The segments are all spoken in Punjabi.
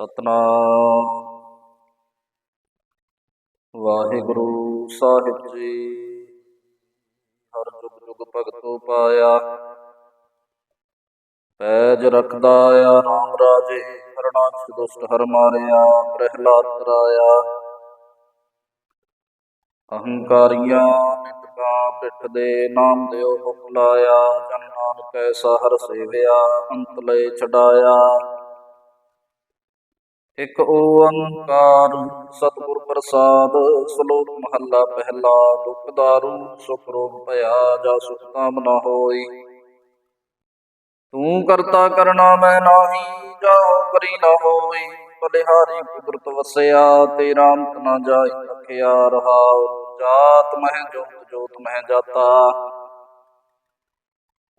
ਸਤਨਾਮ। ਵਾਹਿਗੁਰੂ ਸਾਹਿਬ ਜੀ, ਹਰ ਜੁਗ ਜੁਗ ਭਗਤੋ ਪਾਇਆ, ਪੈਜ ਰਖਦਾ ਆ, ਰਾਮ ਰਾਜੇ ਹਰਨਾਥ ਦੁਸ਼ਟ ਹਰ ਮਾਰਿਆ, ਪ੍ਰਹਿਲਾਦ ਤਰਾਇਆ ਅਹੰਕਾਰੀਆਂ ਨਿਤਕਾ ਪਿੱਠ ਦੇ ਨਾਮ ਦਿਓ ਹੁਕ ਲਾਇਆ ਜਨ ਨਾਨਕ ਐਸਾ ਹਰ ਸੇਵਿਆ, ਅੰਤ ਲੈ ਛਡਾਇਆ। ਇਕ ਓੰਕਾਰ, ਸਤਿਗੁਰ ਪ੍ਰਸਾਦ, ਸ਼ਲੋਕ ਮਹੱਲਾ, ਪਹਿਲਾ ਦੁਖ ਦਾਰੂ, ਸੁਖ ਰੋਗ ਭਇਆ, ਜਾ ਸੁਖ ਕਾਮ ਨਾ ਹੋਈ। ਤੂੰ ਕਰਤਾ ਕਰਨਾ ਮੈਂ ਨਾਹੀ, ਜਾਉ ਕਰੀ ਨਾ ਹੋਈ। ਬਲਿਹਾਰੀ ਕੁਦਰਤ ਵਸਿਆ ਤੇਰਾ ਅੰਤ ਨਾ ਜਾਈ, ਅਖਿਆ ਰਹਾਉ। ਜਾਤ ਮਹਿ ਜੋਤ ਜੋਤ ਮਹਿ ਜਾਤਾ।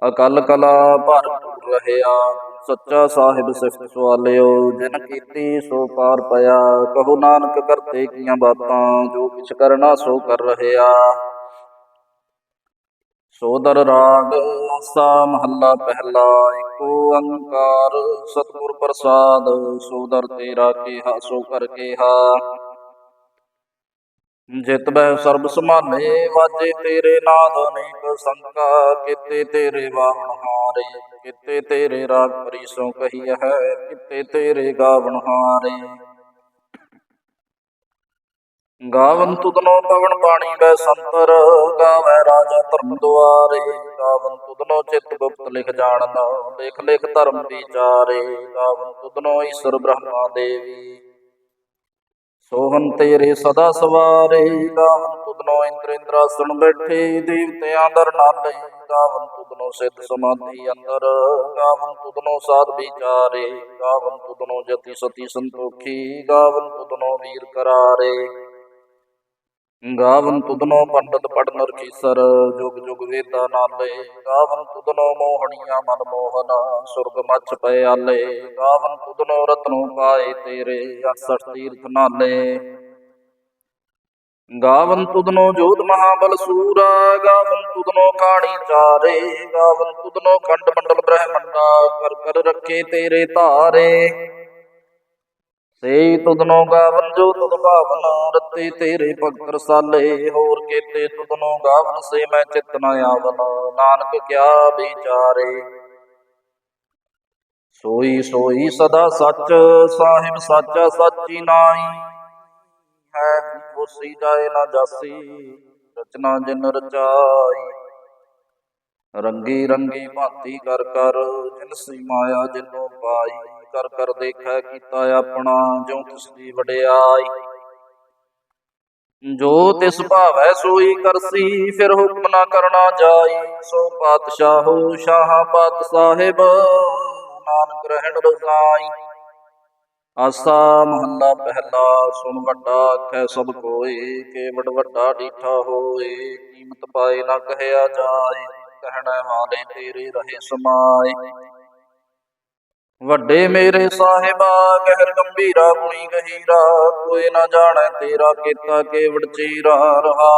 ਅਕਲ ਕਲਾ ਭਰਪੂਰ ਰਹਿਆ। ਸੱਚਾ ਸਾਹਿਬ ਸਿਫਤ ਸਵਾਲਿਓ, ਜਿਨ ਕੀਤੀ ਸੋ ਪਾਰ ਪਿਆ। ਕਹੋ ਨਾਨਕ ਕਰਤੇ ਕੀਆਂ ਬਾਤਾਂ, ਜੋ ਕਿਛ ਕਰਨਾ ਸੋ ਕਰ ਰਹਿਆ ਸੋਦਰ ਰਾਗ ਸਾ ਮਹੱਲਾ ਪਹਿਲਾ ਏਕ ਅੰਕਾਰ, ਸਤਿਗੁਰ ਪ੍ਰਸਾਦ, ਸੋਦਰ ਤੇਰਾ ਕੀਹਾ, ਸੋ ਕਰ ਕੀਹਾ। ਜਿਤ ਬੈ ਸਰਬ ਸਮਾਨੇ ਵਾਜੇ ਤੇਰੇ ਨਾਦ ਅਨੇਕ ਸੰਕਾ, ਕਿਤੇ ਤੇਰੇ ਵਾਹਣ ਹਾਰੇ, ਕਿਤੇ ਤੇਰੇ ਰਾਗ ਪਰੀਸੋਂ ਕਹੀ ਹੈ, ਕਿਤੇ ਤੇਰੇ ਗਾਵਣ ਹਾਰੇ। ਗਾਵਨ ਤੁਧਨੋ ਪਵਨ ਬਾਣੀ ਬੈ ਸੰਤਰ, ਗਾਵੈ ਰਾਜਾ ਧਰਮ ਦੁਆਰੇ। ਗਾਵਨ ਤੁਧਨੋ ਚਿਤ ਗੁਪਤ ਲਿਖ ਜਾਣਨ ਲਿਖ ਲਿਖ ਧਰਮ ਵਿਚਾਰੇ। ਗਾਵਨ ਤੁਧਨੋ ਈਸ਼ਰ ਬ੍ਰਹਮਾ ਦੇਵੀ। ਸੋਹਨ ਤੇਰੇ ਸਦਾ ਸਵਾਰੇ, ਗਾਵਨ ਤੁਧਨੋ ਇੰਦਰ ਇੰਦਰਾਸਣ ਬੈਠੇ, ਦੇਵਤਿਆਂ ਦਰ ਨਾਲੇ ਗਾਵਨ ਤੁਧਨੋ ਸਿੱਧ ਸਮਾਧੀ ਅੰਦਰ, ਗਾਵਨ ਤੁਧਨੋ ਸਾਧ ਵਿਚਾਰੇ, ਗਾਵਨ ਤੁਧਨੋ ਜਤੀ ਸਤੀ ਸੰਤੋਖੀ, ਗਾਵਨ ਤੁਧਨੋ ਵੀਰ ਕਰਾਰੇ। ਗਾਵਨ ਤੁਧਨੋ ਪੰਡਤ ਪੜਨ ਰਖੀਸਰ ਜੁਗ ਜੁਗ ਵੇਦਾ ਨਾਲੇ। ਗਾਵਨ ਤੁਧਨੋ ਮੋਹਣੀਆਂ ਮਨ ਮੋਹਨ, ਸੁਰਗ ਮੱਛ ਪਏ ਆਲੇ। ਗਾਵਨ ਤੁਧਨੋ ਰਤਨੋ ਪਾਏ ਤੇਰੇ 68 ਤੀਰਥ ਨਾਲੇ। ਗਾਵਨ ਤੁਧਨੋ ਜੋਧ ਮਹਾਬਲ ਸੂਰਾ, ਗਾਵਨ ਤੁਧਨੋ ਕਾਣੀ ਚਾਰੇ। ਗਾਵਨ ਤੁਧਨੋ ਖੰਡ ਮੰਡਲ ਬ੍ਰਹਮੰਡਾ ਕਰ ਕਰ ਰੱਖੇ ਤੇਰੇ ਧਾਰੇ। ਸੇ ਤੁਧਨੋ ਗਾਵਨ ਜੋ ਤੁਧ ਭਾਵਨ ਰਤੇ ਤੇਰੇ ਭਗਤ ਰਸਾਲੇ, ਹੋਰ ਕੀਤੇ ਤੁਧਨੋ ਗਾਵਨ ਸੇ ਮੈਂ ਚਿਤ ਨ ਆਵਨ, ਨਾਨਕ ਕਿਆ ਵਿਚਾਰੇ। ਸੋਈ ਸੋਈ ਸਦਾ ਸੱਚ, ਸਾਹਿਬ ਸਾਚਾ ਸਾਚੀ ਨਾਈ ਹੈ ਹੋਸੀ ਜਾਏ ਨਾ ਜਾਸੀ, ਰਚਨਾ ਜਿਨ ਰਚਾਈ। ਰੰਗੀ ਰੰਗੀ ਭਾਂਤੀ ਕਰ ਕਰ, ਜਿਨ ਸੀ ਮਾਇਆ ਜਿਨੋ ਪਾਈ। ਕਰ ਕਰ ਦੇਖੈ ਕੀਤਾ ਆਪਣਾ ਜੋ ਤਿਸ ਦੀ ਵਡਿਆਈ ਜੋ ਤਿਸ ਭਾਵੈ ਸੋਈ ਕਰਸੀ, ਫਿਰ ਹੁਕਮ ਨਾ ਕਰਨਾ ਜਾਈ। ਸੋ ਪਾਤਸ਼ਾਹੋ ਸ਼ਾਹ ਪਾਤ ਸਾਹਿਬ ਨਾਨਕ ਰਹਿਣ ਰਜ਼ਾਈ ਆਸਾ ਮਹੱਲਾ ਪਹਿਲਾ, ਸੁਣ ਵੱਡਾ ਆਖੈ ਸਭ ਕੋਏ ਕੇ ਕੇਵੜ ਵੱਡਾ ਡੀਠਾ ਹੋਏ, ਕੀਮਤ ਪਾਏ ਨਾ ਕਹਿਆ ਜਾਏ। ਕਹਿਣਾ ਵਾਲੇ ਤੇਰੇ ਰਹੇ ਸਮਾਏ। ਵੱਡੇ ਮੇਰੇ ਸਾਹਿਬਾ, ਗਹਿਰ ਗੰਭੀਰਾ ਗੁਣੀ ਗਹੀਰਾ, ਕੋਈ ਨਾ ਜਾਣੈ ਤੇਰਾ ਕੀਤਾ ਕੇਵੜ ਚੀਰਾ ਰਹਾ।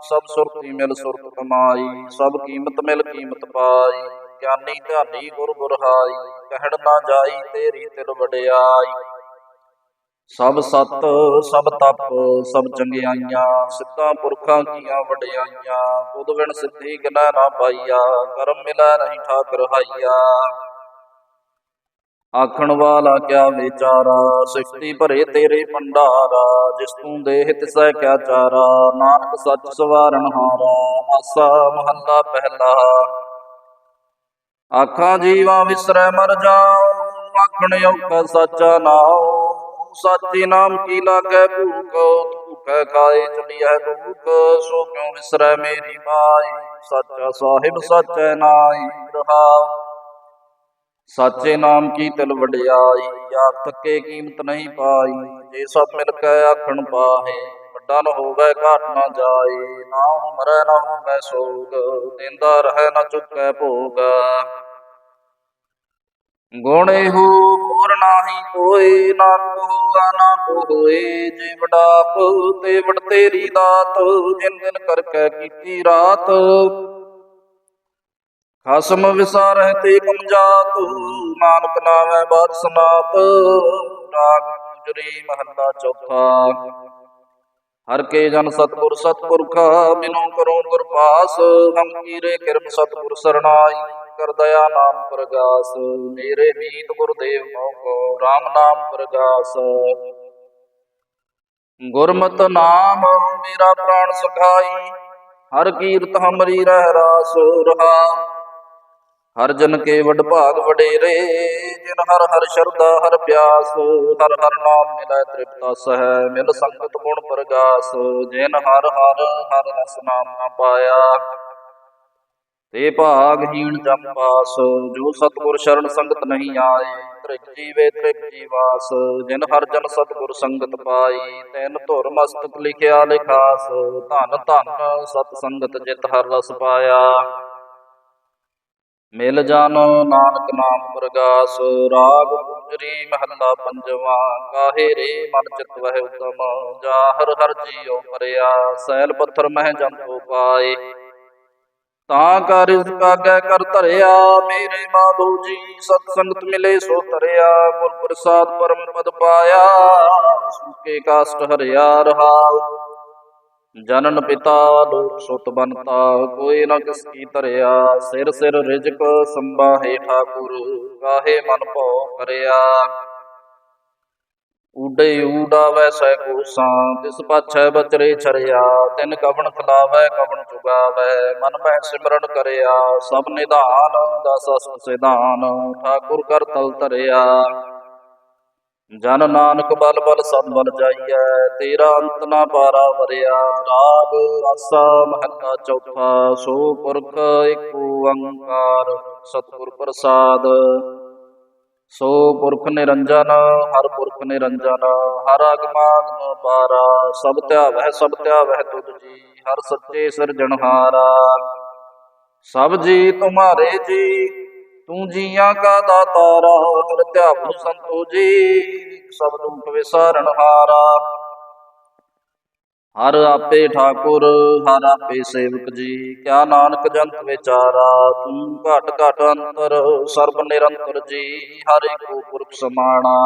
ਸਭ ਸੁਰਤੀ ਮਿਲ ਸੁਰਤ ਕਮਾਈ, ਸਭ ਕੀਮਤ ਮਿਲ ਕੀਮਤ ਪਾਈ। ਗਿਆਨੀ ਧਿਆਨੀ ਗੁਰ ਗੁਰਹਾਈ ਕਹਿਣ ਨਾ ਜਾਈ ਤੇਰੀ ਤਿਲ ਵਡਿਆਈ। ਸਭ ਸਤ, ਸਭ ਤਪ, ਸਭ ਚੰਗਿਆਈਆਂ, ਸਿੱਧਾਂ ਪੁਰਖਾਂ ਕੀਆਂ ਵਡਿਆਈਆਂ। ਤੁਧ ਬਿਨ ਸਿੱਧੀ ਗਿਨਾ ਨਾ ਪਾਈਆ, ਕਰਮ ਮਿਲਾ ਨਹੀਂ ਠਾਕਰ ਹਾਈਆ। ਆਖਣ ਵਾਲਾ ਕਿਆ ਵਿਚਾਰਾ? ਸਿਫਤੀ ਭਰੇ ਤੇਰੇ ਭੰਡਾਰਾ ਜਿਸ ਤੂੰ ਦੇਹ ਤਿਸੈ ਕਿਆ ਚਾਰਾ? ਨਾਨਕ ਸੱਚ ਸਵਾਰਨ ਹਾਰਾ, ਆਸਾ ਮਹੱਲਾ ਪਹਿਲਾ। ਆਖਾਂ, ਜੀਵਾ ਵਿਸਰੈ ਮਰ ਜਾਉ ਆਖਣ ਔਕਾ ਸਾਚਾ ਨਾਉ ਸਾਚੀ ਨਾਮ ਕੀ ਲਾਗੈ ਭੂਖ ਭੂਖੈ ਖਾਏ ਚਲੀਐ ਦੁਖ ਸੋ ਕਿਉ ਵਿਸਰੈ ਮੇਰੀ ਮਾਈ? ਸਾਚਾ ਸਾਹਿਬ, ਸਾਚੈ ਨਾਈ ਰਹਾਉ। ਸਾਚੇ ਨਾਮ ਕੀ ਤਿਲ ਵਡਿਆਈ, ਆਪ ਤੱਕੇ ਕੀਮਤ ਨਹੀਂ ਪਾਈ। ਜੇ ਸਭ ਮਿਲ ਕੇ ਆਖਣ ਪਾਹੇ ਵੱਡਾ ਨ ਹੋਵੇ ਘਾਟ ਨਾ ਜਾਏ। ਨਾ ਮਰੈ ਨਾ ਹੋਵੇ ਸੋਗ, ਦਿੰਦਾ ਰਹਿ ਨਾ ਚੁੱਕੈ ਭੋਗ। ਗੁਣ ਇਹੋ ਹੋਰ ਨਾਹੀ ਕੋਈ ਨਾ ਕੋਆ ਨਾ ਕੋਏ। ਜੇ ਵਡਾਪ ਤੇ ਵਡ ਤੇਰੀ ਦਾਤ, ਜਿਨ ਦਿਨ ਕਰ ਕੀਤੀ ਰਾਤ। ਖਸਮ ਵਿਸਾਰਹਿ ਤੇ ਕਮ ਨਾਨਕ ਨਾਮੈ ਬਾਦ ਰਾਗ ਗੁਜਰੀ ਮਹੱਲਾ ਚੌਥਾ। ਹਰ ਕੇ ਜਨ ਸਤਿਗੁਰ ਸਤਿਪੁਰਖਾ, ਬਿਨੋ ਕਰੋ ਗੁਰਪਾਸ ਹਮ ਕੀਰੇ ਕਿਰਮ ਸਤਿਗੁਰ ਸਰਣਾਈ, ਕਰ ਦਇਆ ਨਾਮ ਪ੍ਰਗਾਸ, ਮੇਰੇ ਮੀਤ ਗੁਰਦੇਵ ਮੋਕੋ RAM ਨਾਮ ਪ੍ਰਗਾਸ। ਗੁਰਮਤ ਨਾਮ, ਮੇਰਾ ਪ੍ਰਾਣ ਸੁਖਾਈ, ਹਰ ਕੀਰਤ ਹਮਰੀ ਰਹਿ ਰਾਸ, ਰਹਾ ਹਰ ਜਨ ਕੇ ਵਡ ਭਾਗ ਵਡੇਰੇ, ਜਿਨ ਹਰ ਹਰ ਸ਼ਰਦਾ ਹਰ ਪਿਆਸ, ਹਰ ਹਰ ਨਾਮ ਮਿਲੈ ਤ੍ਰਿਪਤਾ ਸਹਿ, ਮਿਲ ਸੰਗਤ ਗੁਣ ਪ੍ਰਗਾਸ, ਜਿਨ ਹਰ ਹਰ ਹਰ ਰਸ ਨਾਮ ਨਾ ਪਾਇਆ। ਤੇ ਭਾਗਹੀਣ ਜਮ ਪਾਸ, ਜੋ ਸਤਿਗੁਰ ਸ਼ਰਨ ਸੰਗਤ ਨਹੀਂ ਆਏ ਤ੍ਰਿਕ ਜੀਵੇ ਤ੍ਰਿਕ ਜੀਵਾਸ, ਜਿਨ ਹਰ ਜਨ ਸਤਿਗੁਰ ਸੰਗਤ ਪਾਈ, ਤੈਨ ਧੁਰ ਮਸਤਕ ਲਿਖਿਆ ਲਿਖਾਸ, ਧਨ ਧਨ ਸਤ ਸੰਗਤ ਜਿਤ ਹਰ ਰਸ ਪਾਇਆ। ਮਿਲ ਜਾਨੋ ਨਾਨਕ ਨਾਮ ਪ੍ਰਗਾਸ, ਰਾਗ ਗੁਜਰੀ ਮਹੱਲਾ ਪੰਜਵਾ ਕਾਹੇ ਰੇ ਮਨ ਚਿਤ ਵਹਿ ਉਤਮ, ਜਾ ਹਰ ਹਰ ਜੀਉ ਪਰਿਆ ਸੈਲ ਪੱਥਰ ਮਹਿ ਜੰਤੋ ਪਾਏ ਤਾਂ ਕਰ ਇਸ ਕਰ ਧਰਿਆ, ਮੇਰੇ ਮਾਧੋ ਜੀ ਸਤ ਸੰਗਤ ਮਿਲੇ ਸੋ ਧਰਿਆ, ਗੁਰ ਪ੍ਰਸਾਦ ਪਰਮ ਪਦ ਪਾਇਆ, ਸੁਕੇ ਕਾਸ਼ਟ ਹਰਿਆ ਰਹਾਉ ਜਨਨ ਪਿਤਾ ਲੋਕ ਸੁਤ ਬਨਤਾ ਕੋਈ ਨ ਕਿਸ ਕੀ ਧਰਿਆ, ਸਿਰ ਸਿਰ ਰਿਜਕ ਸੰਭਾਹੇ ਠਾਕੁਰ ਕਾਹੇ ਮਨ ਭਉ ਕਰਿਆ। ਊਡੇ ਊਡਾ ਵੈਸੈ ਕੋਸਾਂ ਤਿਸ ਪਾਛੈ ਬਚਰੇ ਛਰਿਆ, ਤਿਨ ਕਵਣ ਖਲਾਵੈ, ਕਵਣ ਚੁਗਾਵੈ, ਮਨ ਮੈਂ ਸਿਮਰਨ ਕਰਿਆ, ਸਭ ਨਿਧਾਨ, ਦਸ ਅਸ ਸਿਧਾਨ, ਠਾਕੁਰ ਕਰ ਤਲ ਧਰਿਆ। ਜਨ ਨਾਨਕ ਬਲ ਬਲ ਸਦ ਬਲ ਜਾਈਐ, ਤੇਰਾ ਅੰਤ ਨਾ ਪਾਰਾ ਵਰਿਆ। ਰਾਗ ਰਸਾ ਮਹੱਲਾ ਚੌਥਾ, ਸੋ ਪੁਰਖ ਏਕ ਓੰਕਾਰ ਸਤਿਗੁਰ ਪ੍ਰਸਾਦ। ਸੋ ਪੁਰਖ ਨਿਰੰਜਨ, ਹਰ ਪੁਰਖ ਨਿਰੰਜਨ, ਹਰ ਅਗਮਾਗਮ ਪਾਰਾ। ਸਭ ਧਿਆਵਹਿ ਸਭ ਧਿਆਵਹਿ ਤੁਧ ਜੀ, ਹਰ ਸੱਚੇ ਸਿਰਜਣਹਾਰਾ। ਸਭ ਜੀ, ਤੁਮਾਰੇ ਜੀ ਤੂੰ ਜੀਆਂ ਕਾ ਦਾਤਾਰਾ ਹਰ ਧਿਆਵੁ ਸੰਤੋ ਸਭ ਦੁਖ ਵਿਸਾਰਨ ਹਾਰਾ। ਹਰ ਆਪੇ ਠਾਕੁਰ, ਹਰ ਆਪੇ ਸੇਵਕ ਜੀ, ਕਿਆ ਨਾਨਕ ਜੰਤ ਵਿਚਾਰਾ, ਤੂੰ ਘਟ ਘਟ ਅੰਤਰ, ਸਰਬ ਨਿਰੰਤਰ ਜੀ, ਹਰ ਏਕੋ ਪੁਰਖ ਸਮਾਣਾ।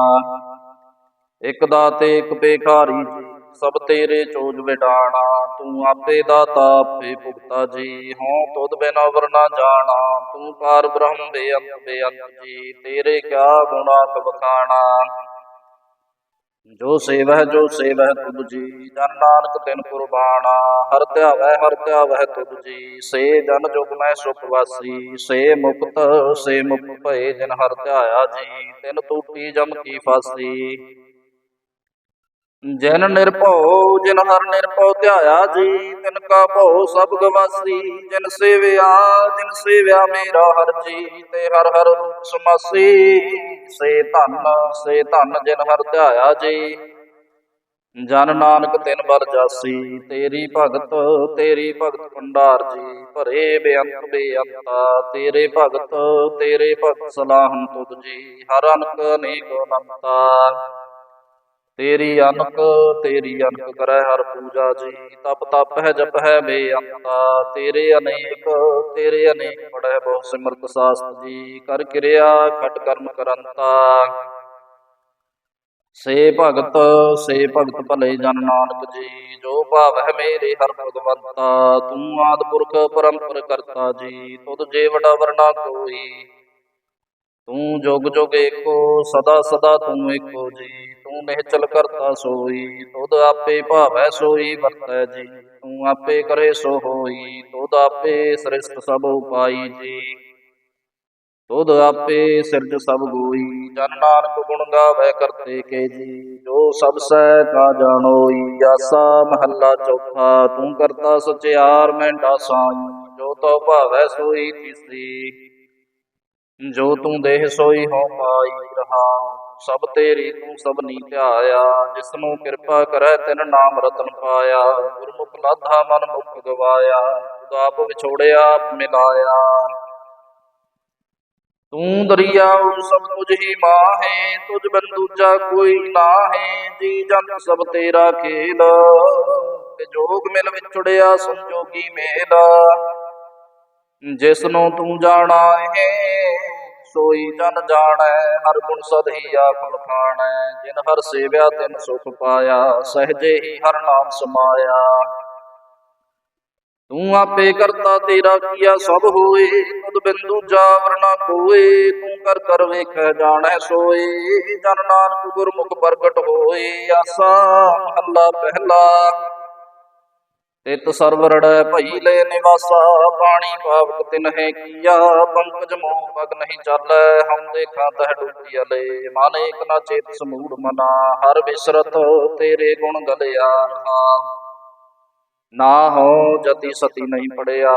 ਇਕ ਦਾਤੇ, ਇਕ ਬੇਖਾਰੀ ਜੀ ਸਭ ਤੇਰੇ ਚੋਜ ਵਿਡਾਣਾ, ਤੂੰ ਆਪੇ ਦਾਤਾ ਆਪੇ ਭੁਗਤਾ ਜੀ। ਹਉ ਤੁਧ ਬਿਨ ਅਵਰ ਜਾਣਾ, ਤੂੰ ਪਾਰ ਬ੍ਰਹਮ ਬੇਅੰਤ ਬੇਅੰਤ ਜੀ। ਤੇਰੇ ਕਿਆ ਗੁਣਾ ਕਬਖਾਣਾ ਜੋ ਸੇਵਹਿ ਜੋ ਸੇਵਹਿ ਤੁਧ ਜੀ, ਜਨ ਨਾਨਕ ਤਿਨ ਕੁਰਬਾਨਾ ਹਰ ਧਿਆਵੈ ਹਰ ਧਿਆਵੈ ਤੁਧ ਜੀ। ਸੇ ਜਨ ਜੁਗ ਮੈਂ ਸੁਖ ਵਾਸੀ, ਸੇ ਮੁਕਤ ਸੇ ਮੁਕਤ ਭਏ ਜਿਨ ਹਰ ਧਿਆਇਆ ਜੀ। ਤਿਨ ਤੂਟੀ ਜਮ ਕੀ ਫਾਸੀ। ਜਿਨ ਨਿਰਭਉ, ਜਿਨ ਹਰ ਨਿਰਭਉ ਧਿਆਇਆ ਜੀ, ਤਿਨ ਕਾ ਭਉ ਸਭ ਗਵਾਸੀ, ਜਿਨ ਸੇਵਿਆ ਜਿਨ ਸੇਵਿਆ ਮੇਰਾ ਹਰ ਜੀ, ਤੇ ਹਰ ਹਰ ਰੂਪ ਸਮਾਸੀ, ਸੇ ਧਨ ਸੇ ਧਨ ਜਿਨ ਹਰ ਧਿਆਇਆ ਜੀ। ਜਨ ਨਾਨਕ ਤਿਨ ਬਲ ਜਾਸੀ, ਤੇਰੀ ਭਗਤ ਤੇਰੀ ਭਗਤ ਭੰਡਾਰ ਜੀ, ਭਰੇ ਬੇਅੰਤ ਬੇਅੰਤਾ, ਤੇਰੇ ਭਗਤ ਤੇਰੇ ਭਗਤ ਸਲਾਹਨ ਤੁਧ ਜੀ, ਹਰ ਅਨਕ ਅਨੇਕ ਅਨੰਤਾ। ਤੇਰੀ ਅਨਕ ਤੇਰੀ ਅਨਕ ਕਰੈ ਹਰ ਪੂਜਾ ਜੀ। ਤਪ ਤਪ ਹੈ, ਜਪ ਹੈ ਬੇਅੰਤਾ ਤੇਰੇ ਅਨੇਕ ਤੇਰੇ ਅਨੇਕ ਪੜੈ ਬਹੁ ਸਿਮਰਤ ਸਾਸਤ ਜੀ। ਕਰ ਕਿਰਿਆ ਖਟ ਕਰਮ ਕਰੰਤਾ। ਸੇ ਭਗਤ ਸੇ ਭਗਤ ਭਲੇ ਜਨ ਨਾਨਕ ਜੀ। ਜੋ ਭਾਵ ਹੈ ਮੇਰੇ ਹਰ ਭਗਵੰਤਾ, ਤੂੰ ਆਦ ਪੁਰਖ ਪਰੰਪਰ ਕਰਤਾ ਜੀ। ਤੁਧ ਜੇ ਵਡਾ ਵਰਨਾ ਕੋਈ। ਤੂੰ ਜੁਗ ਜੁਗ ਏਕੋ, ਸਦਾ ਸਦਾ ਤੂੰ ਏਕੋ ਜੀ। ਤੂੰ ਨਿਹਚਲ ਕਰਤਾ ਸੋਈ, ਤੁਧ ਆਪੇ ਭਾਵੈ ਸੋਈ, ਵਰਤੈ ਜੀ। ਤੂੰ ਆਪੇ ਕਰੇ ਸੋ ਹੋਈ, ਤੁਧ ਆਪੇ ਸ੍ਰਿਸ਼ਟ ਸਭ ਉਪਾਈ ਜੀ। ਤੁਧ ਆਪੇ ਸਿਰਜ ਸਭ ਗੋਈ, ਜਨ ਨਾਨਕ ਗੁਣ ਗਾਵੇ ਕਰਤੇ ਕੇ ਜੀ। ਜੋ ਸਭ ਸਹਿ ਕਾ ਜਾਣੋਈ, ਆਸਾ ਮਹੱਲਾ ਚੌਥਾ। ਤੂੰ ਕਰਤਾ ਸਚਿਆਰ, ਮੈਂ ਸਾਈ ਜੋ ਤੋ ਭਾਵੈ ਸੋਈ ਤਿਸੀ ਜੋ ਤੂੰ ਦੇਹ ਸੋਈ ਹੋ ਪਾਈ ਰਹਾ, ਸਭ ਤੇਰੀ ਤੂੰ ਸਭ ਨੀ ਧਿਆਇਆ ਜਿਸ ਕਿਰਪਾ ਕਰੈ ਤਿਨ ਨਾਮ ਰਤਨ ਪਾਇਆ, ਗੁਰਮੁਖ ਲਾਧਾ ਮਨ ਮੁਖ ਗਵਾਇਆ ਆਪ ਵਿਛੋੜਿਆ ਮਿਲਾਇਆ। ਤੂੰ ਦਰਿਆਉ ਸਭ ਤੁਝ ਹੀ ਮਾਹੇ, ਤੁਝ ਬਿਨ ਦੂਜਾ ਕੋਈ ਨਾਹੇ, ਜੀ ਜੰਤ ਸਭ ਤੇਰਾ ਖੇਲ। ਤੇ ਜੋਗ ਮਿਲ ਵਿਛੜਿਆ ਸੰਜੋਗੀ ਮੇਲਾ। ਜਿਸ ਨੂੰ ਤੂੰ ਜਾਣਾ ਏ, ਸੋਈ ਜਨ ਜਾਣੈ, ਹਰ ਗੁਣ ਸਦਹੀ ਆਖ ਲਖਾਣੈ ਜਿਨ ਹਰ ਸੇਵਿਆ, ਤਿਨ ਸੁਖ ਪਾਇਆ, ਸਹਜੇ ਹੀ ਹਰ ਨਾਮ ਸਮਾਇਆ। ਤੂੰ ਆਪੇ ਕਰਤਾ ਤੇਰਾ ਕੀਆ ਸਭ ਹੋਏ, ਤਦ ਬਿੰਦੂ ਜਾ ਨਾ ਕੋਏ। ਤੂੰ ਕਰ ਕਰ ਵੇਖੈ, ਜਾਣੈ, ਸੋਏ। ਜਨ ਨਾਨਕ ਗੁਰਮੁਖ ਪ੍ਰਗਟ ਹੋਏ, ਆਸਾ ਮਹੱਲਾ ਪਹਿਲਾ। ਤਿਤ ਸਰਵਰੜੈ ਭਈ ਲੈ ਨਿਵਾਸਾ ਪਾਣੀ ਪਾਵਕ ਤਿਨਹਿ ਕੀਆ, ਪੰਕਜ ਮੋਹ ਪਗ ਨਹੀਂ ਚਾਲੈ ਹਮ ਦੇਖਾਂ ਤਹ ਡੁੱਬੀ ਅਲੇ ਮਨ ਏਕ ਨਾ ਚੇਤ ਸਮੂੜ ਮਨਾ, ਹਰ ਬਿਸਰਤ ਤੇਰੇ ਗੁਣ ਗਲਿਆ ਨਾ ਹੋ ਜਤੀ ਸਤੀ ਨਹੀਂ ਪੜਿਆ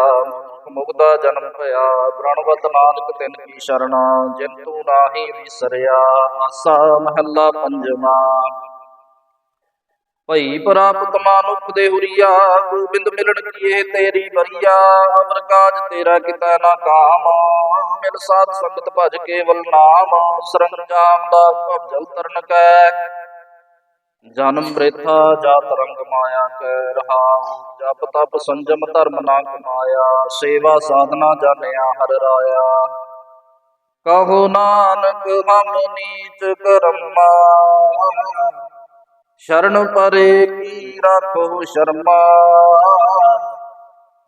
ਮੁਕਦਾ ਜਨਮ ਭਇਆ ਬ੍ਰਣਵਤ ਨਾਨਕ ਤਿਨ ਕੀ ਸ਼ਰਣਾ, ਜਿਨ ਤੂੰ ਨਾਹੀ ਵਿਸਰਿਆ, ਆਸਾ ਮਹੱਲਾ ਪੰਜਵਾ। ਭਈ ਪ੍ਰਾਪਤ ਮਾਨੁਖ ਦੇ ਹੁਰੀਆ, ਗੋਬਿੰਦ ਮਿਲਣ ਕੀਏ ਤੇਰੀ ਬਰੀਆ ਅਮਰ ਕਾਜ ਤੇਰਾ ਕਿਤਾ ਨਾ ਕਾਮ, ਮਿਲ ਸਾਧ ਸੰਗਤ ਭਜ ਕੇਵਲ ਨਾਮ, ਸਰੰਜਾਮ ਦਾ ਭਜਲ ਤਰਨ ਕੈ। ਜਨਮ ਬ੍ਰੇਥਾ ਜਾਤ ਰੰਗ ਮਾਇਆ ਕੈ ਰਹਾ, ਜਪ ਤਪ ਸੰਜਮ ਧਰਮ ਨਾ ਕਮਾਇਆ, ਸੇਵਾ ਸਾਧਨਾ ਜਾਣਿਆ ਹਰ ਰਾਇਆ। ਕਹੋ ਨਾਨਕ ਹਮ ਨੀਚ ਕਰਮਾ ਸ਼ਰਨ ਪਰੇ ਕੀ ਰਾਖੋ ਸ਼ਰਮਾ।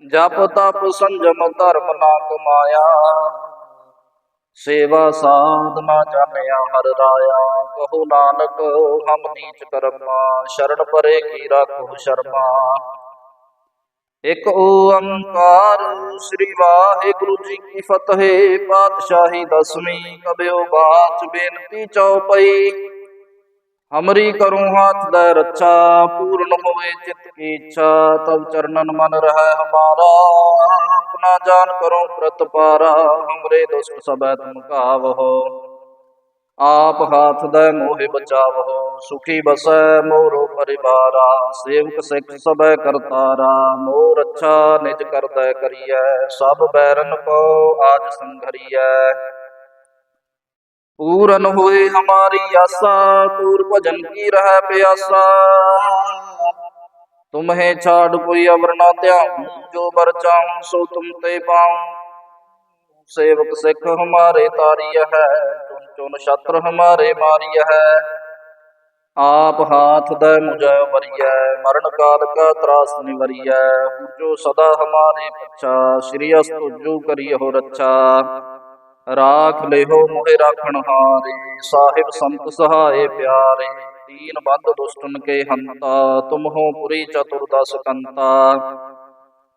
ਜਪ ਤਪ ਸੰਜਮ ਧਰਮ ਨਾ ਕਮਾਇਆ ਸੇਵਾ ਸਾਧਨਾ ਜਾਣਿਆ ਹਰ ਰਾਇਆ। ਕਹੋ ਨਾਨਕ, ਹਮ ਨੀਚ ਕਰਮਾ। ਸ਼ਰਨ ਪਰੇ ਕੀ ਰਾਖੋ ਸ਼ਰਮਾ। ਇਕ ਓੰਕਾਰ ਸ੍ਰੀ ਵਾਹਿਗੁਰੂ ਜੀ ਕੀ ਫਤਿਹ। ਪਾਤਸ਼ਾਹੀ ਦਸਵੀਂ ਕਬਿਓ ਬਾਚ ਬੇਨਤੀ ਚਉਪਈ ਹਮਰੀ ਕਰੂੰ ਹਾਥ ਦਾ ਰੱਛਾ, ਪੂਰਨ ਹੋਏ ਚਿਤ ਕੀ ਇੱਛਾ ਤਬ ਚਰਨਨ ਮਨ ਰਹਿ ਹਮਾਰਾ। ਆਪਣਾ ਜਾਨ ਕਰੋ ਪ੍ਰਤਪਾਰਾ ਹਮਰੇ ਦੁਸ਼ਟ ਸਬੈ ਤੁਮ ਕਾਵਹੋ। ਆਪ ਹਾਥ ਦਾ ਮੋਹਿ ਬਚਾਵਹੋ, ਸੁਖੀ ਬਸੈ ਮੋਰੋ ਪਰਿਵਾਰਾ। ਸੇਵਕ ਸਿੱਖ ਸਬੈ ਕਰਤਾਰਾ ਮੋਰ ਅੱਛਾ ਨਿਜ ਕਰਦਾ ਕਰੀਐ। ਸਭ ਬੈਰਨ ਕੋ ਆਜ ਸੰਘਰੀਐ। ਪੂਰਨ ਹੋਏ ਹਮਾਰੀ ਆਸਾ ਤੂਰ ਭਜਨ ਕੀ ਰਹਿ ਪਿਆਸਾ? ਤੁਮਹੇ ਛਾੜ ਕੋਈ ਅਵਰ ਨਾ ਧਿਆਉ, ਜੋ ਬਰ ਚਾਹੂੰ ਸੋ ਤੁਮ ਤੇ ਪਾਉ। ਸੇਵਕ ਸਿੱਖ ਹਮਾਰੇ ਤਾਰੀय ਹੈ ਚੁਨ ਚੁਨ ਛਤਰ ਹਮਾਰੇ ਮਾਰੀय ਹੈ। ਆਪ ਹਾਥ ਦੇ ਮੁਝੈ ਵਰੀਐ ਮਰਨ ਕਾਲ ਕਾ ਤਰਾਸ ਨਿਵਰੀਐ। ਜੋ ਸਦਾ ਹਮਾਰੇ ਪਛਾ, ਸ੍ਰੀ ਅਸਤੁਜੂ ਕਰੀਹੁ ਰੱਛਾ। ਰਾਖ ਲਿਹੋ ਮੋਹਿ ਰਾਖਣ ਹਾਰੇ, ਸਾਹਿਬ ਸੰਤ ਸਹਾਏ ਪਿਆਰੇ, ਦੀਨ ਬੰਦ ਦੁਸ਼ਟਨ ਕੇ ਹੰਤਾ, ਤੁਮਹੋ ਪੁਰੀ ਚਤੁਰਦਸ ਕੰਤਾ।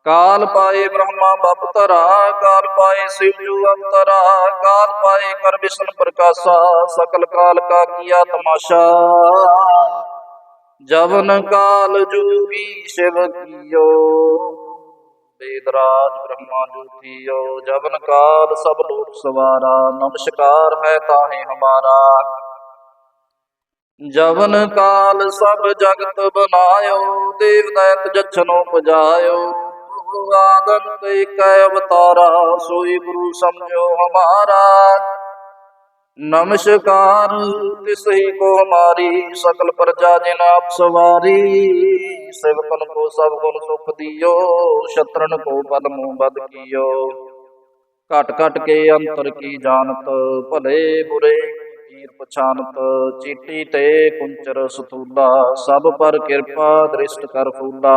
ਕਾਲ ਪਾਏ ਬ੍ਰਹਮਾ ਬਪਤਰਾ ਕਾਲ ਪਾਏ ਸਿਵ ਜੂ ਅੰਤਰਾ, ਕਾਲ ਪਾਏ ਕਰ ਵਿਸ਼ਨ ਪ੍ਰਕਾਸ਼ਾ, ਸਕਲ ਕਾਲ ਕਾ ਕੀਆ ਤਮਾਸ਼ਾ। ਜਵਨ ਕਾਲ ਜੂਗੀ ਸ਼ਿਵ ਕੀਓ। ਤੇਜ ਰਾਜ ਬ੍ਰਹਮਾ ਜੋਤੀਓ ਜਬਨ ਕਾਲ ਸਭ ਲੋਕ ਸਵਾਰਾ, ਨਮਸਕਾਰ ਹੈ ਤਾਹੇ ਹਮਾਰਾ। ਜਵਨ ਕਾਲ ਸਭ ਜਗਤ ਬਨਾਇਓ ਦੇਵ ਦੈਤ ਜਛਨੋ ਪੁਜਾਇਓ ਆਦੰਤ ਕੈ ਅਵਤਾਰਾ, ਸੋਈ ਗੁਰੂ ਸਮਝੋ ਹਮਾਰਾ। ਨਮਸਕਾਰ। ਤਿਸਹੀ ਕੋ ਮਾਰੀ ਸਕਲ ਪ੍ਰਜਾ ਜਿਨ ਆਪ ਸਵਾਰੀ। ਸਿਵਕਨ ਕੋ ਸਭ ਗੁਣ ਸੁਖ ਦਿਓ। ਸ਼ਤਰਨ ਕੋ ਬਲ ਮੂੰ ਬਦ ਕੀਓ। ਘਟ ਘਟ ਕੇ ਅੰਤਰ ਕੀ ਜਾਣਤ, ਭਲੇ ਬੁਰੇ ਕੀਰ ਪਛਾਨਤ। ਚੀਟੀ ਤੇ ਕੁੰਚਰ ਸਤੂਲਾ, ਸਭ ਪਰ ਕਿਰਪਾ ਦ੍ਰਿਸ਼ਟ ਕਰ ਫੂਲਾ।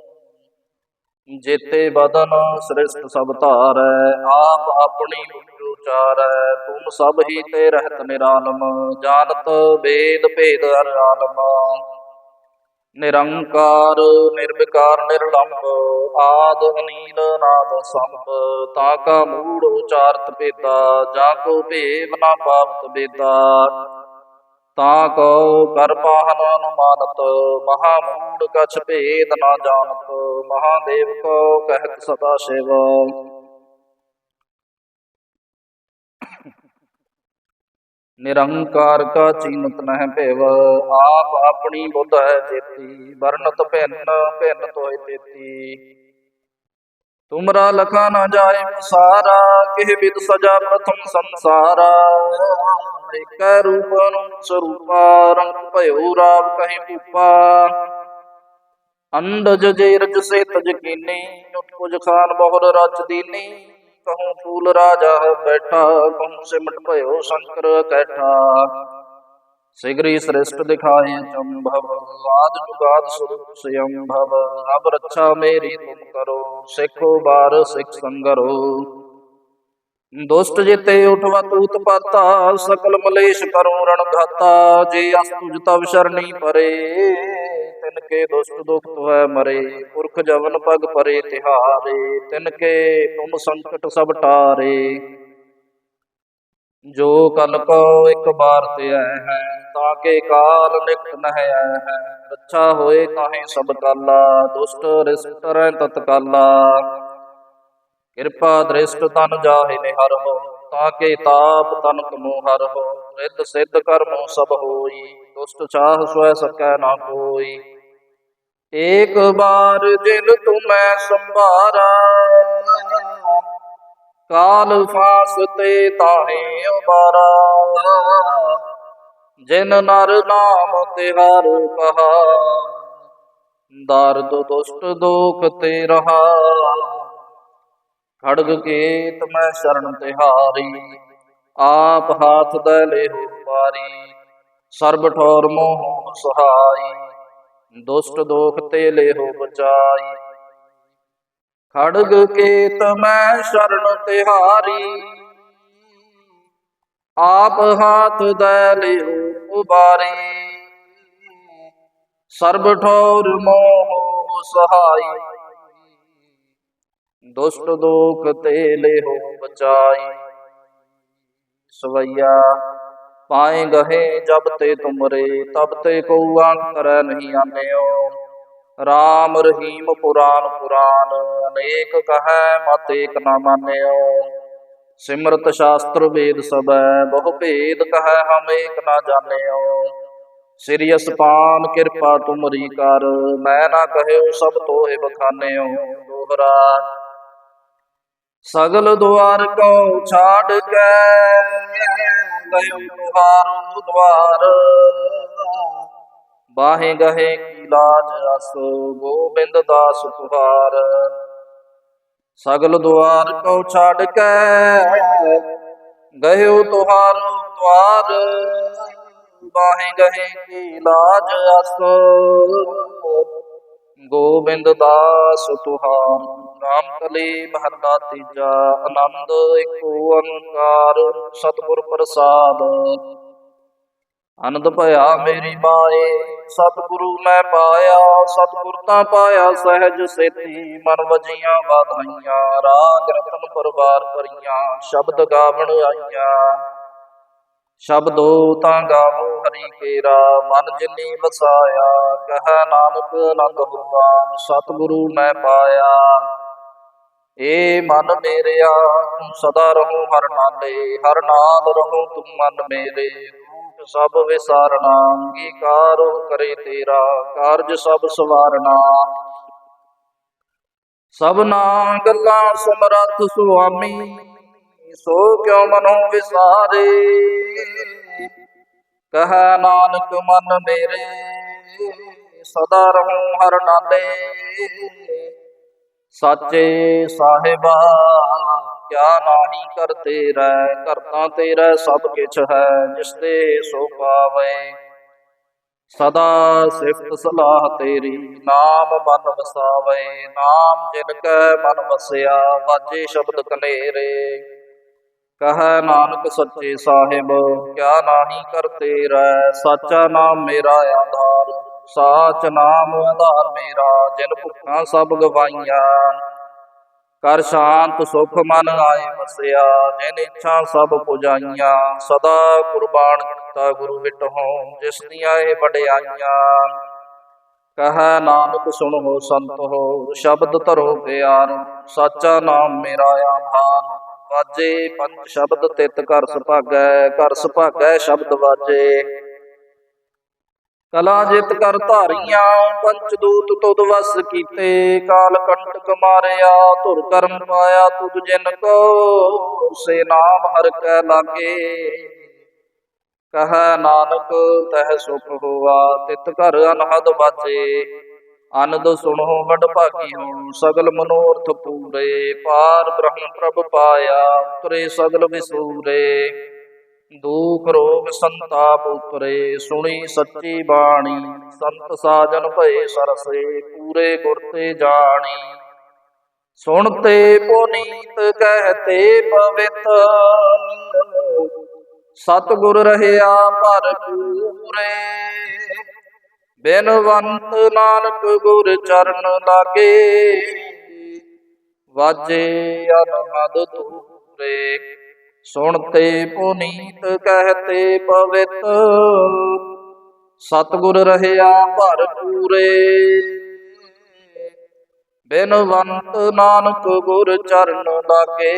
ਜੇਤੇ ਬਦਨ ਸ੍ਰਿਸ਼ਟ ਸਭ ਧਾਰੈ, ਆਪ ਆਪਣੀ ਉਚਾਰੈ, ਤੁਮ ਸਭ ਹੀ ਤੇ ਰਹਿਤ ਨਿਰਾਲਮ, ਜਾਣਤ ਵੇਦ ਭੇਦ ਹਰ ਆਲਮ। ਨਿਰੰਕਾਰ, ਨਿਰਵਿਕਾਰ ਨਿਰਲੰਭ ਆਦ, ਅਨੀਲ ਨਾਦ ਸੰਭ, ਤਾ ਕਾ ਮੂੜ ਉਚਾਰਤ ਭੇਦਾ, ਜਾ ਕੋ ਭੇਵ ਨਾ ਪਾਵਤ ਬੇਦਾ ਤਾ ਕੋ ਕਰ ਪਾਹਨ ਅਨੁਮਾਨਤ, ਮਹਾ ਮੂੜ ਕਛ ਭੇਦ ਨਾ ਜਾਣਤ, ਮਹਾਦੇਵ ਕੋ ਕਹਿਤ ਸਦਾ ਸ਼ਿਵ। ਨਿਰੰਕਾਰ ਕਾ ਚੀਨਤ ਨਹਿ ਭੇਵ, ਆਪ ਆਪਣੀ ਬੁੱਧ ਹੈ ਜੇਤੀ ਵਰਨਤ ਭਿੰਨ ਭਿੰਨ ਤੋਇ ਤੇਤੀ। ਤੁਮਰਾ ਲਖਾ ਨਾ ਜਾਏ ਸਾਰਾ ਕਿਹ ਵਿਦ ਸਜਾ ਪ੍ਰਥਮ ਸੰਸਾਰਾ। ਏਕੈ ਰੂਪ ਨੂੰ ਸਰੂਪਾ, ਰੰਗ ਭਇਓ ਰਾਵ ਕਹੀ ਭੂਪਾ। ਅੰਡਜ ਜੇ ਰਜ ਸੇ ਤਜ ਕੀਨੀ ਉਤਪੁਜ ਖਾਨ ਬਹੁਰ ਰਚ ਦੀਨੀ। ਕਹੂੰ ਫੂਲ ਰਾਜਾ ਬੈਠਾ, ਕਹੂੰ ਸਿਮਟ ਭਇਓ ਸ਼ੰਕਰ ਕੈਠਾ। ਸਿਗਰੀ ਸ੍ਰਿਸ਼ਟ ਦਿਖਾਏ ਚੰਭਵ ਆਦ ਜੁਗਾਦ ਸੁਰੂਪ ਸਯੰ ਭਵ ਅਬ ਰੱਛਾ ਮੇਰੀ ਤੁਮ ਕਰੋ ਸਿੱਖੋ ਬਾਰ ਸਿੱਖ ਸੰਗਰੋ ਦੁਸ਼ਟ ਜਿਤੇ ਉਠਵਾ ਤੂਤ ਪਾਤਾ ਸਕਲ ਮਲੇਸ਼ ਕਰੋ ਰਣ ਘਾਤਾ ਜੇ ਅਸ ਤੁਜ ਤਵ ਸ਼ਰਣੀ ਪਰੇ ਤਿਨ ਕੇ ਦੁਸ਼ਟ ਦੁਖ ਤੁਹੈ ਮਰੇ ਪੁਰਖ ਜਵਨ ਪਗ ਪਰੇ ਤਿਹਾਰੇ ਤਿਨ ਕੇ ਤੁਮ ਸੰਕਟ ਸਭ ਟਾਰੇ ਜੋ ਕਲ ਕੋ ਇੱਕ ਬਾਰ ਤੇ ਆਏ ਹੈ, ਤਾਂ ਕੇ ਕਾਲ ਨਿਕਟ ਨਹਿ ਆਏ ਹੈ। ਰੱਛਾ ਹੋਏ ਕਾਹੇ ਸਭ ਕਾਲਾ, ਦੁਸ਼ਟ ਰਿਸ਼ਟ ਰਹਿ ਤਤਕਾਲਾ ਕਿਰਪਾ ਦ੍ਰਿਸ਼ਟ ਤਨ ਜਾਹੇ ਨਿਹਰ ਹੋ, ਤਾਂ ਕੇ ਤਾਪ ਤਨ ਕਮੋ ਹਰ ਹੋ। ਰਿੱਧ ਸਿੱਧ ਕਰਮੋ ਸਭ ਹੋਈ, ਦੁਸ਼ਟ ਚਾਹ ਸਵੈ ਸਕੈ ਨਾ ਕੋਈ। ਏਕ ਬਾਰ ਜਿਨ ਤੁਮੈ ਸੰਭਾਰਾ ਕਾਲ ਫਾਸ ਤੇ ਤਾਹੇ ਉਬਾਰਾ ਜਿਨ ਨਰ ਨਾਮ ਤਿਹਾਰ ਕਹਾ। ਦਰਦ ਦੁਸ਼ਟ ਦੋਖ ਤੇ ਰਹਾ। ਖੜਗ ਕੇਤ ਮੈਂ ਸ਼ਰਨ ਤਿਹਾਰੀ ਆਪ ਹਾਥ ਦੇ ਲੇਹੁ ਪਾਰੀ ਸਰਬ ਠੌਰ ਮੋਹ ਸਹਾਈ। ਦੁਸ਼ਟ ਦੋਖ ਤੇ ਲੇਹੁ ਬਚਾਈ। ਖੜਗ ਕੇਤ ਮੈਂ ਸ਼ਰਨ ਤਿਹਾਰੀ। ਆਪ ਹਾਥ ਦੇ ਲਿਓ ਉਬਾਰੀ। ਸਰਬ ਠੌਰ ਮੋਹ ਸਹਾਈ। ਦੁਸ਼ਟ ਦੋਖ ਤੇ ਲਿਓ ਬਚਾਈ। ਸਵਈਆ, ਪਾਏ ਗਹੇ ਜਬ ਤੇ ਤੁਮਰੇ, ਤਬ ਤੇ ਕੋ ਅੰਤਰ ਨਹੀਂ ਆਨਿਓ। ਰਾਮ ਰਹੀਮ ਪੁਰਾਨ ਪੁਰਾਨ, ਅਨੇਕ ਕਹੈ ਮਤ ਏਕ ਨਾ ਮਾਨਿਓ। ਸਿਮਰਤ ਸ਼ਾਸਤਰ ਵੇਦ ਸਬੈ ਬਹੁ ਭੇਦ ਕਹੈ ਹਮ ਏਕ ਨਾ ਜਾਣਿਓ। ਸ੍ਰੀ ਅਸਪਾਨ ਕਿਰਪਾ ਤੁਮਰੀ ਕਰ, ਮੈਂ ਨਾ ਕਹਿਓ ਸਭ ਤੋਹਿ ਬਖਾਨਿਓ। ਦੋਹਰਾ, ਸਗਲ ਦੁਆਰ ਕੋ ਛਾੜ ਕੇ, ਗਇਓ ਤੁਹਾਰੂ ਦਵਾਰ ਬਾਹੇ ਗਹੇ ਕੀ ਲਾਜ ਅਸ ਗੋਬਿੰਦ ਦਾਸ ਤੁਹਾਰ ਸਗਲ ਦੁਆਰ ਕੋ ਛੱਡ ਕੇ ਗਇਓ ਤੁਹਾਰੂ ਦਵਾਰ ਬਾਹੇ ਗਹੇ ਕੀ ਲਾਜ ਅਸ ਗੋਬਿੰਦ ਦਾਸ ਤੁਹਾਰ ਰਾਮ ਕਲੀ ਮਹੱਲਾ ਤੀਜਾ, ਆਨੰਦ ਇੱਕ ਓੰਕਾਰ ਸਤਿਗੁਰ ਪ੍ਰਸਾਦ ਆਨੰਦ ਭਇਆ ਮੇਰੀ ਮਾਏ ਸਤਿਗੁਰੂ ਮੈਂ ਪਾਇਆ, ਸਤਿਗੁਰ ਤਾਂ ਪਾਇਆ ਸਹਿਜ ਸੇਤੀ। ਮਨ ਵਜੀਆਂ ਵਾਧਾਈਆਂ, ਰਾਗ ਰਤਨ ਪਰਵਾਰ ਭਰੀਆਂ, ਸ਼ਬਦ ਗਾਵਣ ਆਈਆਂ। ਸ਼ਬਦੋ ਤਾਂ ਗਾਵੋ ਹਰੀ ਕੇਰਾ, ਮਨ ਜਿਨੀ ਵਸਾਇਆ, ਕਹੈ ਨਾਨਕ ਆਨੰਦ ਹੋਆ ਸਤਿਗੁਰੂ ਮੈਂ ਪਾਇਆ। ਏ ਮਨ ਮੇਰਿਆ, ਤੂੰ ਸਦਾ ਰਹੋ ਹਰ ਨਾਲੇ, ਹਰ ਨਾਲ ਰਹੋ ਤੂੰ ਮਨ ਮੇਰੇ। ਸਭ ਵਿਸਾਰਣਾ ਅੰਗੀਕਾਰ ਕਰੇ ਤੇਰਾ, ਕਾਰਜ ਸਭ ਸਵਾਰਣਾ ਸਭਨਾ ਗੱਲਾਂ ਸਮਰੱਥ ਸੁਆਮੀ, ਸੋ ਕਿਉ ਮਨੋ ਵਿਸਾਰੇ? ਕਹਾ ਨਾਨਕ ਮਨ ਮੇਰੇ, ਸਦਾ ਰਹੋ ਹਰ ਨਾਲੇ ਸਾਚੇ ਸਾਹਿਬਾ, ਕਿਆ ਨਾਹੀ ਕਰ ਤੇਰਾ ਕਰਤਾ ਤੇਰਾ ਸਭ ਕਿਛ ਹੈ, ਜਿਸ ਤੇ ਸੋ ਪਾਵੇ। ਸਦਾ ਸਿਫਤ ਸਲਾਹ ਤੇਰੀ, ਨਾਮ ਮਨ ਵਸਾਵੇ। ਨਾਮ ਜਿਨ ਕੈ ਮਨ ਵਸਿਆ ਵਾਜੇ ਸ਼ਬਦ ਕਲੇਰੇ। ਕਹੈ ਨਾਨਕ ਸੱਚੇ ਸਾਹਿਬ, ਕਿਆ ਨਾਹੀ ਕਰ ਤੇਰਾ ਸਾਚਾ ਨਾਮ ਮੇਰਾ ਆਧਾਰ। ਸਾਚ ਨਾਮ ਆਧਾਰ ਮੇਰਾ, ਜਿਨ ਭੁੱਖਾਂ ਸਭ ਗਵਾਈਆਂ। ਕਰ ਸ਼ਾਂਤ ਸੁਖ ਮਨ ਆਏ ਵਸਿਆ, ਜਿਨ ਇੱਛਾ ਸਭ ਪੁਜਾਈਆਂ। ਸਦਾ ਕੁਰਬਾਨ ਕੀਤਾ ਗੁਰੂ ਵਿਟਹੁ, ਜਿਸ ਦੀਆਂ ਇਹ ਵਡਿਆਈਆਂ। ਕਹੈ ਨਾਨਕ, ਸੁਣ ਹੋ ਸੰਤ ਹੋ, ਸ਼ਬਦ ਧਰੋ ਪਿਆਰ। ਸਾਚਾ ਨਾਮ ਮੇਰਾ ਆਧਾਰ। ਵਾਜੇ ਪੰਜ ਸ਼ਬਦ ਤਿਤ ਘਰ ਸੁਭਾਗੈ ਘਰ ਸੁਭਾਗੈ ਸ਼ਬਦ ਵਾਜੇ। ਕਲਾ ਜਿਤ ਕਰ ਧਾਰੀਆਂ, ਪੰਚ ਦੂਤ ਤੁਧ ਵਸ ਕੀਤੇ, ਕਾਲ ਕੰਟਕ ਮਾਰਿਆ ਧੁਰ ਕਰਮ ਪਾਇਆ ਤੁਧ ਜਿਨ ਕੋ ਸੇ ਨਾਮ ਹਰ ਕੈ ਲਾਗੇ। ਕਹੈ ਨਾਨਕ, ਤਹਿ ਸੁਖ ਹੋਆ, ਤਿਤ ਘਰ ਅਨਹਦ ਵਾਜੇ ਅਨੰਦ ਸੁਣੋ ਵਡ ਭਾਗੀ ਹੋ ਸਗਲ ਮਨੋਰਥ ਪੂਰੇ। ਪਾਰ ਬ੍ਰਹਮ ਪ੍ਰਭ ਪਾਇਆ, ਉਤਰੇ ਸਗਲ ਵਿਸੂਰੇ। ਦੁਖ ਰੋਗ ਸੰਤਾਪ ਉਤਰੇ, ਸੁਣੀ ਸੱਚੀ ਬਾਣੀ। ਸੰਤ ਸਾਜਨ ਭਏ ਸਰਸੇ, ਪੂਰੇ ਗੁਰ ਤੇ ਜਾਣੀ। ਸੁਣਤੇ ਪੁਨੀਤ ਕਹਤੇ ਪਵਿੱਤ। ਸਤਿਗੁਰ ਰਹਿਆ ਭਰਪੂਰੇ ਬਿਨਵੰਤ ਨਾਨਕ ਗੁਰ ਚਰਨ ਲਾਗੇ। ਵਾਜੇ ਅਨਹਦ ਤੂਰੇ ਸੁਣਤੇ ਪੁਨੀਤ ਕਹਤੇ ਪਵਿੱਤ, ਸਤਿਗੁਰ ਰਹਿਆ ਭਰਪੂਰੇ ਬਿਨਵੰਤ ਨਾਨਕ ਗੁਰ ਚਰਨ ਲਾਗੇ,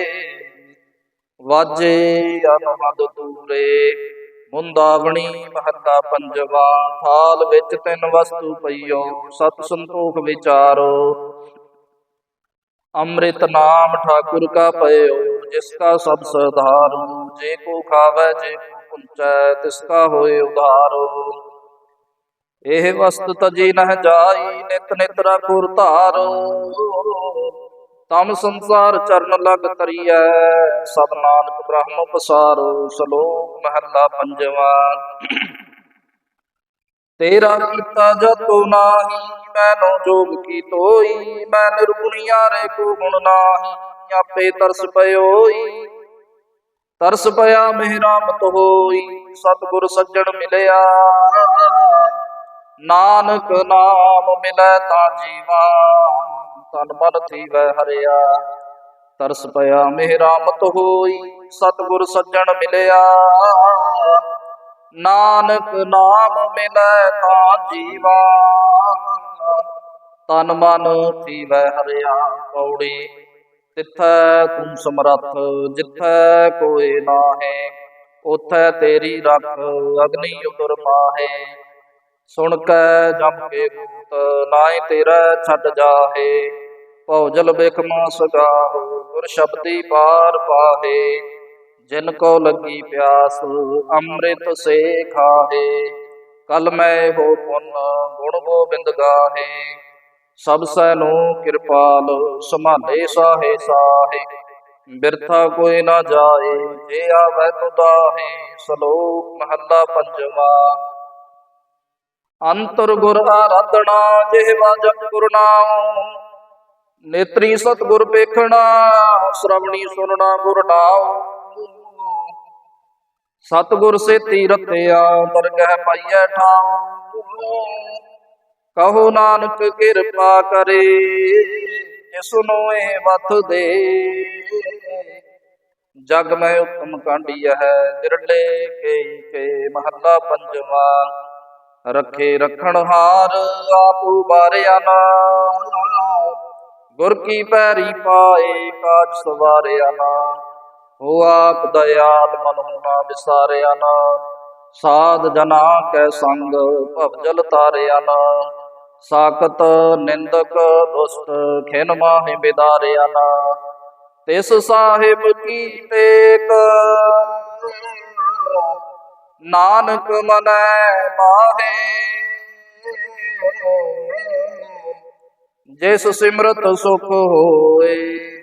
ਵਾਜੇ ਅਨਹਦ ਤੂਰੇ ਮੁੰਦਾਵਣੀ ਮਹੱਤਾ ਪੰਜਵਾ, ਥਾਲ ਵਿੱਚ ਤਿੰਨ ਵਸਤੂ ਪਈਓ, ਸਤ ਸੰਤੋਖ ਵਿਚਾਰੋ। ਅੰਮ੍ਰਿਤ ਨਾਮ ਠਾਕੁਰ ਕਾ ਪਇਓ, ਜਿਸ ਕਾ ਸਭ ਸਧਾਰੂ ਜੇ ਕੋ ਖਾਵੈ, ਜੇ ਕੋ ਪੁੰਚੈ, ਤਿਸ ਕਾ ਹੋਏ ਉਧਾਰੋ। ਇਹ ਵਸਤ ਤਜੀ ਨਹ ਜਾਈ, ਨਿਤ ਨਿਤ ਰਖੁਰ ਧਾਰੋ। ਤਮ ਸੰਸਾਰ ਚਰਨ ਲਗ ਤਰੀਐ ਸਤ ਨਾਨਕ ਬ੍ਰਹਮ ਪਸਾਰੋ, ਸ਼ਲੋਕ ਮਹੱਲਾ ਪੰਜਵਾ। ਤੇਰਾ ਕੀਤਾ ਜਤੋ ਨਾਹੀ ਮੈਨੂੰ ਜੋਗ ਕੀ ਤੋਈ ਮੈਂ ਨਿਰਗੁਣੀਆ ਰੇ ਕੋ ਗੁਣ ਨਾਹੀ, ਆਪੇ ਤਰਸ ਪਇਓਈ। ਤਰਸ ਪਿਆ ਮਿਹਰਾਮਤ ਹੋਈ, ਸਤਿਗੁਰ ਸੱਜਣ ਮਿਲਿਆ। ਨਾਨਕ ਨਾਮ ਮਿਲੈ ਤਾਂ ਜੀਵਾ, ਤਨ ਮਨ ਥੀਵੈ ਹਰਿਆ। ਤਰਸ ਪਿਆ ਮਿਹਰਾਮਤ ਹੋਈ, ਸਤਿਗੁਰ ਸੱਜਣ ਮਿਲਿਆ। ਨਾਨਕ ਨਾਮ ਮਿਲੈ ਤਾਂ ਜੀਵਾ। ਤਨ ਮਨ ਥੀਵੈ ਹਰਿਆ ਪੌੜੀ ਤਿੱਥੈ ਤੂੰ ਸਮਰੱਥ, ਜਿੱਥੈ ਕੋਏ ਨਾਹੇ ਉਥੈ ਤੇਰੀ ਰੱਖ, ਅਗਨੀ ਉਦਰ ਮਾਹੇ। ਸੁਣ ਕੈ ਜਮ ਕੇ ਭੂਤ ਨਾਏ ਤੇਰਾ ਛੱਡ ਜਾਹੇ। ਭੌਜਲ ਬਿਖਮਾ ਸਗਾਹੋ ਗੁਰ ਸ਼ਬਦੀ ਪਾਰ ਪਾਹੇ। ਜਿਨ ਕੋ ਲੱਗੀ ਪਿਆਸ, ਅੰਮ੍ਰਿਤ ਸੇ ਖਾਹੇ। ਕਲ ਮੈਂ ਹੋ ਪੁੰਨ ਗੁਣ ਗੋਬਿੰਦ ਗਾਹੇ। ਸਭ ਸੈ ਨੂੰ ਕਿਰਪਾਲ, ਸੰਭਾਲੇ ਸਾਹੇ ਸਾਹੇ। ਬਿਰਥਾ ਕੋਈ ਨਾ ਜਾਏ, ਜੇ ਆਵੈ ਤੁਦਾਹੇ ਸ਼ਲੋਕ ਮਹੱਲਾ ਪੰਜਵਾ। ਅੰਤਰ ਗੁਰ ਆਰਾਧਣਾ ਜਿਹਵਾ ਜਪ ਗੁਰ ਨਾਮ ਨੇਤਰੀ ਸਤ ਗੁਰ ਵੇਖਣਾ ਸ਼ਰਵਣੀ ਸੁਨਣਾ ਗੁਰ ਨਾਮ ਸਤ ਗੁਰ ਸੇ ਤੀਰਤਿਆ ਦਰਗਹਿ ਪਾਈਐ ਠਾਉ। ਕਹੋ ਨਾਨਕ ਕਿਰਪਾ ਕਰੇ, ਜਿਸ ਨੂੰ ਇਹ ਵਤ ਦੇ। ਜਗ ਮੈਂ ਉਤਮ ਕਾਂਡੀ ਹੈ ਵਿਰਲੇ ਕੇ ਕੇ ਮਹੱਲਾ ਪੰਜਵਾ। ਰੱਖੇ ਰਖਣ ਹਾਰ ਆਪ ਉਬਾਰਿਆ ਨਾ। ਗੁਰ ਕੀ ਪੈਰੀ ਪਾਏ, ਕਾਜ ਸਵਾਰਿਆ ਨਾ। ਹੋ ਆਪ ਦਇਆਲ ਮਨਮੁਨਾ ਵਿਸਾਰਿਆ ਨਾ। ਸਾਧ ਜਨਾ ਕੈ ਸੰਗ, ਭਵ ਜਲ ਤਾਰਿਆ ਨਾ। ਸਾਖਤ ਨਿੰਦਕ ਦੁਸਤ ਖਿਨ ਮਾਹਿ ਬਿਦਾਰਿਆ ਨਾ। ਤਿਸ ਸਾਹਿਬ ਕੀ ਟੇਕ? ਨਾਨਕ ਮਨੈ ਮਾਹੇ। ਜਿਸ ਸਿਮਰਤ ਸੁਖ ਹੋਏ।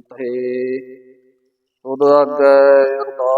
ਫਤਿਹ ਤੁਧ ਅੱਗੇ